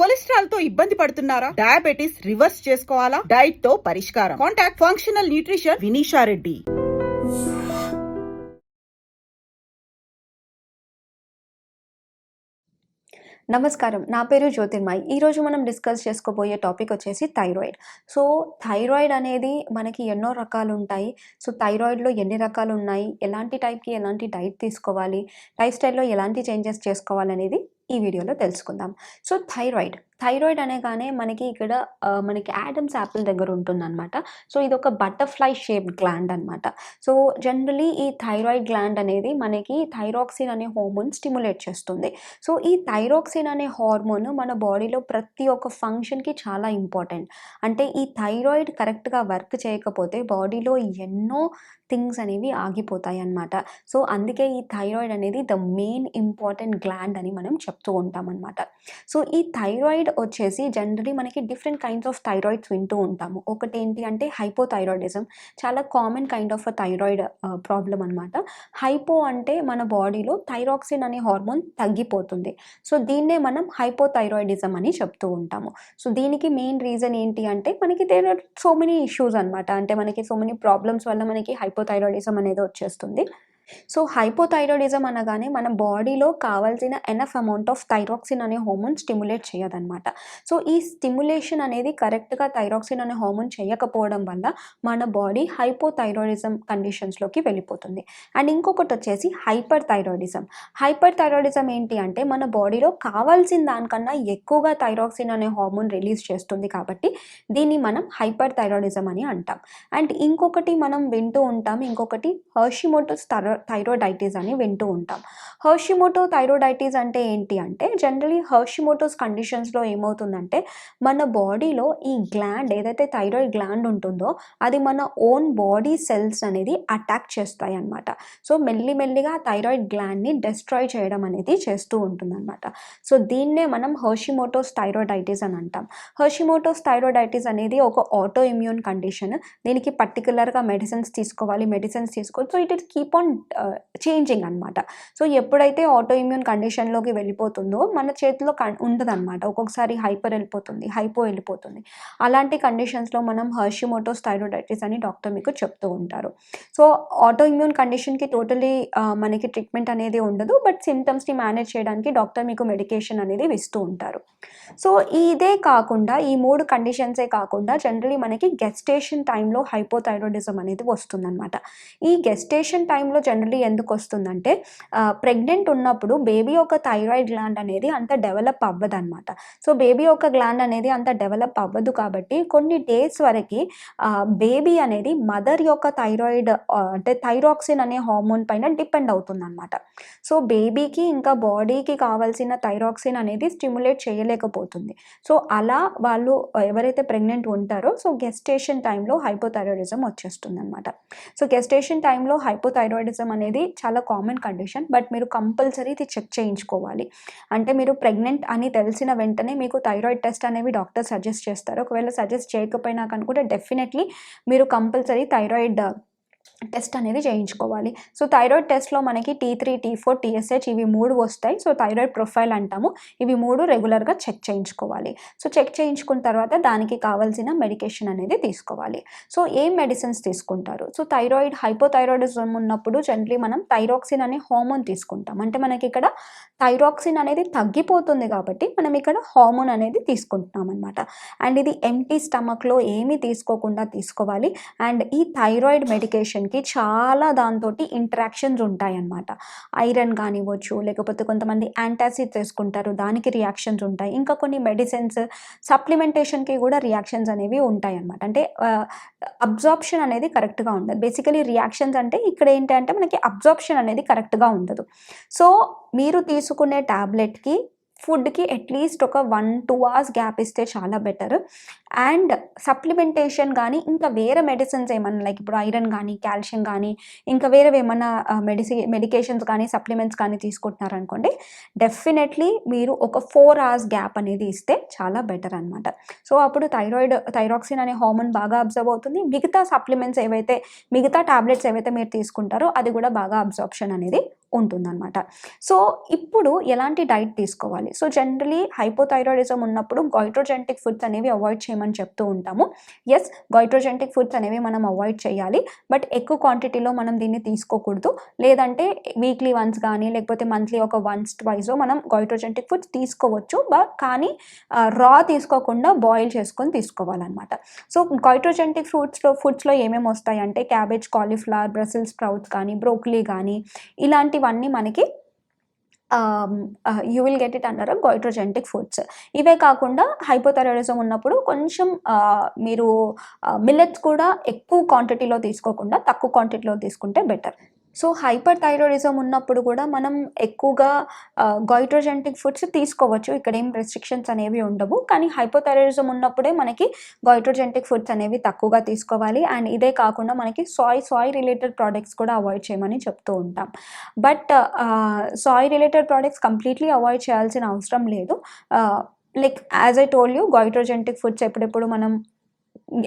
కొలెస్ట్రాల్తో ఇబ్బంది పడుతున్నారా? Diabetes reverse చేసుకోవాలా? డైట్తో పరిష్కారం. Contact functional nutrition Vinisha Reddy. నమస్కారం. నా పేరు జ్యోతిర్మయ్ ఈరోజు మనం డిస్కస్ చేసుకోబోయే టాపిక్ వచ్చేసి థైరాయిడ్. సో థైరాయిడ్ అనేది మనకి ఎన్నో రకాలు ఉంటాయి సో థైరాయిడ్లో ఎన్ని రకాలు ఉన్నాయి ఎలాంటి టైప్కి ఎలాంటి డైట్ తీసుకోవాలి? లైఫ్ స్టైల్లో ఎలాంటి చేంజెస్ చేసుకోవాలనేది ఈ వీడియోలో తెలుసుకుందాం. సో థైరాయిడ్ థైరాయిడ్ అనగానే మనకి ఇక్కడ మనకి యాడమ్స్ యాపిల్ దగ్గర ఉంటుందన్నమాట. సో ఇది ఒక బటర్ఫ్లై షేప్ గ్లాండ్ అనమాట సో జనరలీ ఈ థైరాయిడ్ గ్లాండ్ అనేది మనకి థైరాక్సిన్ అనే హార్మోన్ స్టిములేట్ చేస్తుంది. సో ఈ థైరాక్సిన్ అనే హార్మోన్ మన బాడీలో ప్రతి ఒక్క ఫంక్షన్కి చాలా ఇంపార్టెంట్ అంటే ఈ థైరాయిడ్ కరెక్ట్గా వర్క్ చేయకపోతే బాడీలో ఎన్నో థింగ్స్ అనేవి ఆగిపోతాయి అన్నమాట. సో అందుకే ఈ థైరాయిడ్ అనేది ద మెయిన్ ఇంపార్టెంట్ గ్లాండ్ అని మనం చెప్తూ ఉంటాం అనమాట సో ఈ థైరాయిడ్ వచ్చేసి జనరలీ మనకి డిఫరెంట్ కైండ్స్ ఆఫ్ థైరాయిడ్స్ వింటూ ఉంటాము. ఒకటి ఏంటి అంటే హైపోథైరాయిడిజం చాలా common kind of thyroid problem అనమాట హైపో అంటే మన బాడీలో థైరాక్సిన్ అనే హార్మోన్ తగ్గిపోతుంది. సో దీన్నే మనం హైపోథైరాయిడిజం అని చెప్తూ ఉంటాము. సో దీనికి మెయిన్ రీజన్ ఏంటి అంటే మనకి there are so many issues అనమాట అంటే మనకి సో మెనీ ప్రాబ్లమ్స్ వల్ల మనకి హైపోథైరాయిడిజం అనేది వచ్చేస్తుంది. సో హైపోథైరాయిడిజం అనగానే మన బాడీలో కావాల్సిన ఎనఫ్ అమౌంట్ ఆఫ్ థైరాక్సిన్ అనే హార్మోన్ స్టిమ్యులేట్ చేయదనమాట సో ఈ స్టిమ్యులేషన్ అనేది కరెక్ట్గా థైరాక్సిన్ అనే హార్మోన్ చేయకపోవడం వల్ల మన బాడీ హైపోథైరాయిడిజం కండిషన్స్లోకి వెళ్ళిపోతుంది. అండ్ ఇంకొకటి వచ్చేసి హైపర్ థైరాయిడిజం హైపర్ థైరాయిడిజం ఏంటి అంటే మన బాడీలో కావాల్సిన దానికన్నా ఎక్కువగా థైరాక్సిన్ అనే హార్మోన్ రిలీజ్ చేస్తుంది కాబట్టి దీన్ని మనం హైపర్ థైరాయిడిజం అని అంటాం. అండ్ ఇంకొకటి మనం వింటూ ఉంటాం ఇంకొకటి హర్షిమోటోస్ థైరోడైటిస్ అని వింటూ ఉంటాం. హర్షిమోటో థైరోడైటిస్ అంటే ఏంటి అంటే జనరలీ హర్షిమోటోస్ కండిషన్స్లో ఏమవుతుందంటే మన బాడీలో ఈ గ్లాండ్ ఏదైతే థైరాయిడ్ గ్లాండ్ ఉంటుందో అది మన ఓన్ బాడీ సెల్స్ అనేది అటాక్ చేస్తాయి అన్నమాట సో మెల్లి మెల్లిగా థైరాయిడ్ గ్లాండ్ని డెస్ట్రాయ్ చేయడం అనేది చేస్తూ ఉంటుందన్నమాట. సో దీన్నే మనం హర్షిమోటోస్ థైరోడైటిస్ అని అంటాం. హర్షిమోటోస్ థైరోడైటిస్ అనేది ఒక ఆటో ఇమ్యూన్ కండిషన్ దీనికి పర్టికులర్గా మెడిసిన్స్ తీసుకోవాలి మెడిసిన్స్ తీసుకోవాలి. So it it keep on changing అనమాట సో ఎప్పుడైతే ఆటో ఇమ్యూన్ కండిషన్లోకి వెళ్ళిపోతుందో మన చేతిలో కన్ ఉండదన్నమాట. ఒక్కొక్కసారి హైపర్ వెళ్ళిపోతుంది హైపో వెళ్ళిపోతుంది. అలాంటి కండిషన్స్లో మనం హర్షిమోటోస్ థైరోడైటిస్ అని డాక్టర్ మీకు చెప్తూ ఉంటారు. సో ఆటో ఇమ్యూన్ కండిషన్కి టోటలీ మనకి ట్రీట్మెంట్ అనేది ఉండదు. బట్ సిమ్టమ్స్ని మేనేజ్ చేయడానికి డాక్టర్ మీకు మెడికేషన్ అనేది ఇస్తూ ఉంటారు. సో ఇదే కాకుండా ఈ మూడు కండిషన్సే కాకుండా జనరలీ మనకి గెస్టేషన్ టైంలో హైపోథైరాయిడిజం అనేది వస్తుందన్నమాట. ఈ గెస్టేషన్ టైంలో జనరల్ ఎందుకు వస్తుందంటే ప్రెగ్నెంట్ ఉన్నప్పుడు బేబీ యొక్క థైరాయిడ్ గ్లాండ్ అనేది అంత డెవలప్ అవ్వదు అనమాట సో బేబీ యొక్క గ్లాండ్ అనేది అంత డెవలప్ అవ్వదు కాబట్టి కొన్ని డేస్ వరకు బేబీ అనేది మదర్ యొక్క థైరాయిడ్ అంటే థైరాక్సిన్ అనే హార్మోన్ పైన డిపెండ్ అవుతుంది అనమాట సో బేబీకి ఇంకా బాడీకి కావాల్సిన థైరాక్సిన్ అనేది స్టిమ్యులేట్ చేయలేకపోతుంది. సో అలా వాళ్ళు ఎవరైతే ప్రెగ్నెంట్ ఉంటారో సో గెస్టేషన్ టైంలో హైపోథైరాయిడిజం వచ్చేస్తుంది అనమాట సో గెస్టేషన్ టైంలో హైపోథైరాయిడిజం అనేది చాలా కామన్ కండిషన్ బట్ మీరు కంపల్సరీ ఇది చెక్ చేయించుకోవాలి. అంటే మీరు ప్రెగ్నెంట్ అని తెలిసిన వెంటనే మీకు థైరాయిడ్ టెస్ట్ అనేవి డాక్టర్ సజెస్ట్ చేస్తారు. ఒకవేళ సజెస్ట్ చేయకపోయినా కనుకుంటే డెఫినెట్లీ మీరు కంపల్సరీ థైరాయిడ్ టెస్ట్ అనేది చేయించుకోవాలి. సో థైరాయిడ్ టెస్ట్లో మనకి T three T four TSH ఇవి మూడు వస్తాయి. సో థైరాయిడ్ ప్రొఫైల్ అంటాము. ఇవి మూడు రెగ్యులర్గా చెక్ చేయించుకోవాలి. సో చెక్ చేయించుకున్న తర్వాత దానికి కావాల్సిన మెడికేషన్ అనేది తీసుకోవాలి. సో ఏం మెడిసిన్స్ తీసుకుంటారు? సో థైరాయిడ్ హైపోథైరాయిడిజం ఉన్నప్పుడు జనరలీ మనం థైరాక్సిన్ అనే హార్మోన్ తీసుకుంటాం. అంటే మనకి ఇక్కడ థైరాక్సిన్ అనేది తగ్గిపోతుంది కాబట్టి మనం ఇక్కడ హార్మోన్ అనేది తీసుకుంటున్నాం అనమాట అండ్ ఇది ఎంటీ స్టమక్లో ఏమీ తీసుకోకుండా తీసుకోవాలి. అండ్ ఈ థైరాయిడ్ మెడికేషన్ మెడికేషన్కి చాలా దాంతో ఇంటరాక్షన్స్ ఉంటాయన్నమాట. ఐరన్ కానివ్వచ్చు లేకపోతే కొంతమంది యాంటాసిడ్ తీసుకుంటారు దానికి రియాక్షన్స్ ఉంటాయి. ఇంకా కొన్ని మెడిసిన్స్ సప్లిమెంటేషన్కి కూడా రియాక్షన్స్ అనేవి ఉంటాయి అన్నమాట అంటే అబ్జార్ప్షన్ అనేది కరెక్ట్గా ఉండదు. బేసికలీ రియాక్షన్స్ అంటే ఇక్కడ ఏంటంటే మనకి అబ్జార్ప్షన్ అనేది కరెక్ట్గా ఉండదు. సో మీరు తీసుకునే ట్యాబ్లెట్కి ఫుడ్కి అట్లీస్ట్ ఒక వన్ టూ అవర్స్ గ్యాప్ ఇస్తే చాలా బెటర్. అండ్ సప్లిమెంటేషన్ కానీ ఇంకా వేరే మెడిసిన్స్ ఏమన్నా లైక్ ఇప్పుడు ఐరన్ కానీ కాల్షియం కానీ ఇంకా వేరే ఏమన్నా మెడిసి మెడికేషన్స్ కానీ సప్లిమెంట్స్ కానీ తీసుకుంటున్నారనుకోండి డెఫినెట్లీ మీరు ఒక ఫోర్ అవర్స్ గ్యాప్ అనేది ఇస్తే చాలా బెటర్ అనమాట సో అప్పుడు థైరాయిడ్ థైరాక్సిన్ అనే హార్మోన్ బాగా అబ్జర్వ్ అవుతుంది. మిగతా సప్లిమెంట్స్ ఏవైతే మిగతా టాబ్లెట్స్ ఏవైతే మీరు తీసుకుంటారో అది కూడా బాగా అబ్జర్ప్షన్ అనేది ఉంటుందన్నమాట. సో ఇప్పుడు ఎలాంటి డైట్ తీసుకోవాలి? సో జనరలీ హైపోథైరాయిడిజం ఉన్నప్పుడు గైట్రోజెంటిక్ ఫుడ్స్ అనేవి అవాయిడ్ చేయమని చెప్తూ ఉంటాము. ఎస్ గైట్రోజెంటిక్ ఫుడ్స్ అనేవి మనం అవాయిడ్ చేయాలి. బట్ ఎక్కువ క్వాంటిటీలో మనం దీన్ని తీసుకోకూడదు. లేదంటే వీక్లీ వన్స్ కానీ లేకపోతే మంత్లీ ఒక వన్స్ ట్వైస్ మనం గైట్రోజెంటిక్ ఫుడ్స్ తీసుకోవచ్చు. బట్ కానీ రా తీసుకోకుండా బాయిల్ చేసుకొని తీసుకోవాలన్నమాట. సో గైట్రోజెంటిక్ ఫ్రూట్స్లో ఫుడ్స్లో ఏమేమి వస్తాయి అంటే క్యాబేజ్ కాలీఫ్లవర్ బ్రసిల్ స్ప్రౌట్స్ కానీ బ్రోకలీ కానీ ఇలాంటి ఇవన్నీ మనకి యూ విల్ గెట్ ఇట్ అన్నారు గైట్రోజెంటిక్ ఫుడ్స్ ఇవే కాకుండా హైపోథైరాయిడిజం ఉన్నప్పుడు కొంచెం మీరు మిల్లెట్స్ కూడా ఎక్కువ క్వాంటిటీలో తీసుకోకుండా తక్కువ క్వాంటిటీలో తీసుకుంటే బెటర్ సో హైపర్ థైరాయిడిజం ఉన్నప్పుడు కూడా మనం ఎక్కువగా గైట్రోజెంటిక్ ఫుడ్స్ తీసుకోవచ్చు. ఇక్కడ ఏం రెస్ట్రిక్షన్స్ అనేవి ఉండవు. కానీ హైపోథైరాయిడిజం ఉన్నప్పుడే మనకి గైట్రోజెంటిక్ ఫుడ్స్ అనేవి తక్కువగా తీసుకోవాలి. అండ్ ఇదే కాకుండా మనకి సాయ్ సాయ్ రిలేటెడ్ ప్రోడక్ట్స్ కూడా అవాయిడ్ చేయమని చెప్తూ ఉంటాం. But soy related products completely avoid చేయాల్సిన అవసరం లేదు. Like as I told you goitrogenic foods ఎప్పుడెప్పుడు మనం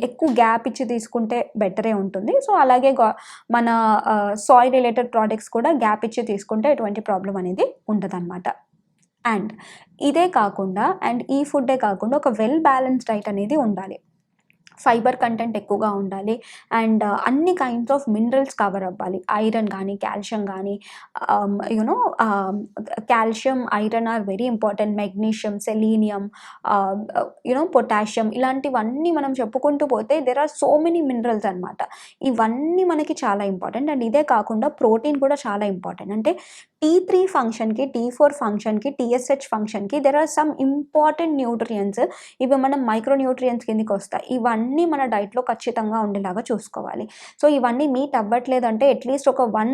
ఎక్కువ గ్యాప్ ఇచ్చి తీసుకుంటే బెటరే ఉంటుంది. సో అలాగే మన సాయిల్ రిలేటెడ్ ప్రోడక్ట్స్ కూడా గ్యాప్ ఇచ్చి తీసుకుంటే ఎటువంటి ప్రాబ్లం అనేది ఉండదన్నమాట. అండ్ ఇదే కాకుండా అండ్ ఈ ఫుడ్డే కాకుండా ఒక వెల్ బ్యాలెన్స్ డైట్ అనేది ఉండాలి. ఫైబర్ కంటెంట్ ఎక్కువగా ఉండాలి. అండ్ uh, అన్ని కైండ్స్ ఆఫ్ మినరల్స్ కవర్ అవ్వాలి. ఐరన్ కానీ కాల్షియం కానీ you know um, um, calcium iron are very important magnesium selenium you know potassium ఇలాంటివన్నీ మనం చెప్పుకుంటూ పోతే there are so many minerals అనమాట ఇవన్నీ మనకి చాలా ఇంపార్టెంట్ అండ్ ఇదే కాకుండా ప్రోటీన్ కూడా చాలా ఇంపార్టెంట్ అంటే టీ త్రీ ఫంక్షన్కి టీ ఫోర్ ఫంక్షన్కి టీఎస్హెచ్ ఫంక్షన్కి there are some important nutrients ఇవి మనం మైక్రో న్యూట్రియంట్స్ కిందకి వస్తాయి. ఇవన్నీ మన డైట్లో ఖచ్చితంగా ఉండేలాగా చూసుకోవాలి. సో ఇవన్నీ మీట్ అవ్వట్లేదంటే అట్లీస్ట్ ఒక వన్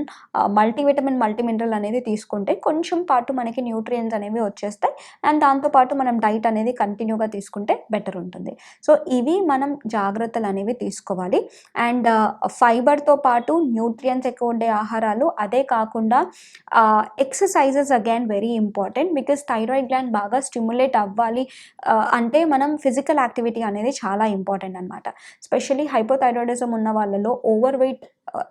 మల్టీవిటమిన్ మల్టీ మినరల్ అనేది తీసుకుంటే కొంచెం పాటు మనకి న్యూట్రియంట్స్ అనేవి వచ్చేస్తాయి. అండ్ దాంతోపాటు మనం డైట్ అనేది కంటిన్యూగా తీసుకుంటే బెటర్ ఉంటుంది. సో ఇవి మనం జాగ్రత్తలు అనేవి తీసుకోవాలి. అండ్ ఫైబర్తో పాటు న్యూట్రియంట్స్ ఎక్కువ ఉండే ఆహారాలు అదే కాకుండా exercises again very important because thyroid gland బాగా స్టిమ్యులేట్ అవ్వాలి అంటే మనం ఫిజికల్ యాక్టివిటీ అనేది చాలా ఇంపార్టెంట్ అనమాట స్పెషలీ హైపోథైరాయిడిజం ఉన్న వాళ్ళలో ఓవర్ వెయిట్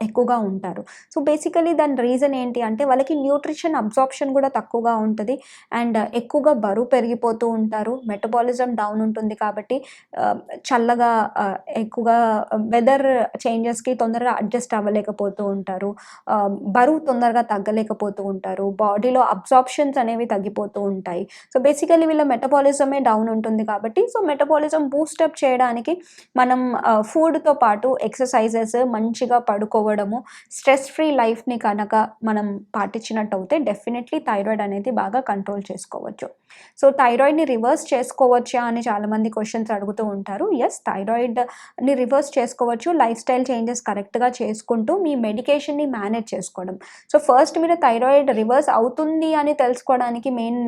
ఎక్కువగా ఉంటారు. సో బేసికలీ దాని రీజన్ ఏంటి అంటే వాళ్ళకి న్యూట్రిషన్ అబ్జార్ప్షన్ కూడా తక్కువగా ఉంటుంది. అండ్ ఎక్కువగా బరువు పెరిగిపోతూ ఉంటారు. మెటబాలిజం డౌన్ ఉంటుంది కాబట్టి చల్లగా ఎక్కువగా వెదర్ చేంజెస్కి తొందరగా అడ్జస్ట్ అవ్వలేకపోతూ ఉంటారు. బరువు తొందరగా తగ్గలేకపోతూ ఉంటారు. బాడీలో అబ్జార్ప్షన్స్ అనేవి తగ్గిపోతూ ఉంటాయి. సో బేసికలీ వీళ్ళ మెటబాలిజమే డౌన్ ఉంటుంది కాబట్టి సో మెటబాలిజం బూస్టప్ చేయడానికి మనం ఫుడ్తో పాటు ఎక్సర్సైజెస్ మంచిగా పడు పడుకోవడము స్ట్రెస్ ఫ్రీ లైఫ్ని కనుక మనం పాటించినట్టు అయితే డెఫినెట్లీ థైరాయిడ్ అనేది బాగా కంట్రోల్ చేసుకోవచ్చు. సో థైరాయిడ్ని రివర్స్ చేసుకోవచ్చా అని చాలామంది క్వశ్చన్స్ అడుగుతూ ఉంటారు. ఎస్ థైరాయిడ్ని రివర్స్ చేసుకోవచ్చు. లైఫ్ స్టైల్ చేంజెస్ కరెక్ట్గా చేసుకుంటూ మీ మెడికేషన్ని మేనేజ్ చేసుకోవడం. సో ఫస్ట్ మీరు థైరాయిడ్ రివర్స్ అవుతుంది అని తెలుసుకోవడానికి మెయిన్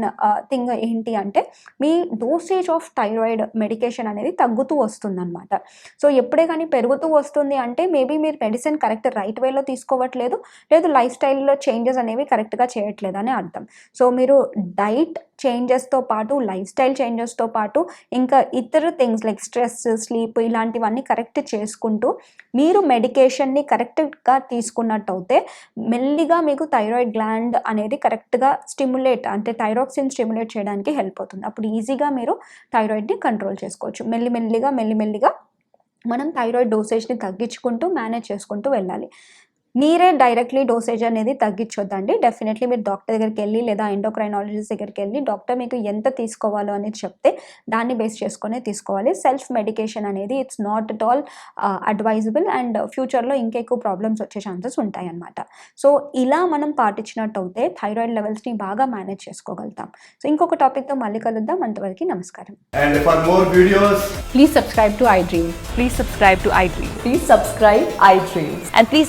థింగ్ uh, ఏంటి అంటే మీ డోసేజ్ ఆఫ్ థైరాయిడ్ మెడికేషన్ అనేది తగ్గుతూ వస్తుందన్నమాట. సో ఎప్పుడే కానీ పెరుగుతూ వస్తుంది అంటే మేబీ మీరు మెడిసిన్ కరెక్ట్ రైట్ వేలో తీసుకోవట్లేదు. లేదు లైఫ్ స్టైల్లో చేంజెస్ అనేవి కరెక్ట్గా చేయట్లేదు అని అర్థం. సో మీరు డైట్ చేంజెస్తో పాటు లైఫ్ స్టైల్ చేంజెస్తో పాటు ఇంకా ఇతర థింగ్స్ లైక్ స్ట్రెస్ స్లీప్ ఇలాంటివన్నీ కరెక్ట్ చేసుకుంటూ మీరు మెడికేషన్ని కరెక్ట్గా తీసుకున్నట్టు అయితే మెల్లిగా మీకు థైరాయిడ్ గ్లాండ్ అనేది కరెక్ట్గా స్టిమ్యులేట్ అంటే థైరాక్సిన్ స్టిమ్యులేట్ చేయడానికి హెల్ప్ అవుతుంది. అప్పుడు ఈజీగా మీరు థైరాయిడ్ని కంట్రోల్ చేసుకోవచ్చు. మెల్లిమెల్లిగా మెల్లిమెల్లిగా మనం థైరాయిడ్ డోసేజ్ని తగ్గించుకుంటూ మేనేజ్ చేసుకుంటూ వెళ్ళాలి. మీరే డైరెక్ట్లీ డోసేజ్ అనేది తగ్గించొద్దండి డెఫినెట్లీ మీరు డాక్టర్ దగ్గరికి వెళ్ళి లేదా ఎండోక్రైనాలజిస్ట్ దగ్గరికి వెళ్ళి డాక్టర్ మీకు ఎంత తీసుకోవాలో అనేది చెప్తే దాన్ని బేస్ చేసుకునే తీసుకోవాలి సెల్ఫ్ మెడికేషన్ అనేది it's not at all advisable and ఫ్యూచర్లో ఇంకెక్కువ ప్రాబ్లమ్స్ వచ్చే ఛాన్సెస్ ఉంటాయి అన్నమాట సో ఇలా మనం పాటించినట్టు అయితే థైరాయిడ్ లెవెల్స్ని బాగా మేనేజ్ చేసుకోగలుగుతాం సో ఇంకొక టాపిక్తో మళ్ళీ కలుద్దాం అంతవరకు నమస్కారం And for more videos, Please subscribe to iDream. Please subscribe to iDream. Please subscribe iDreams. And please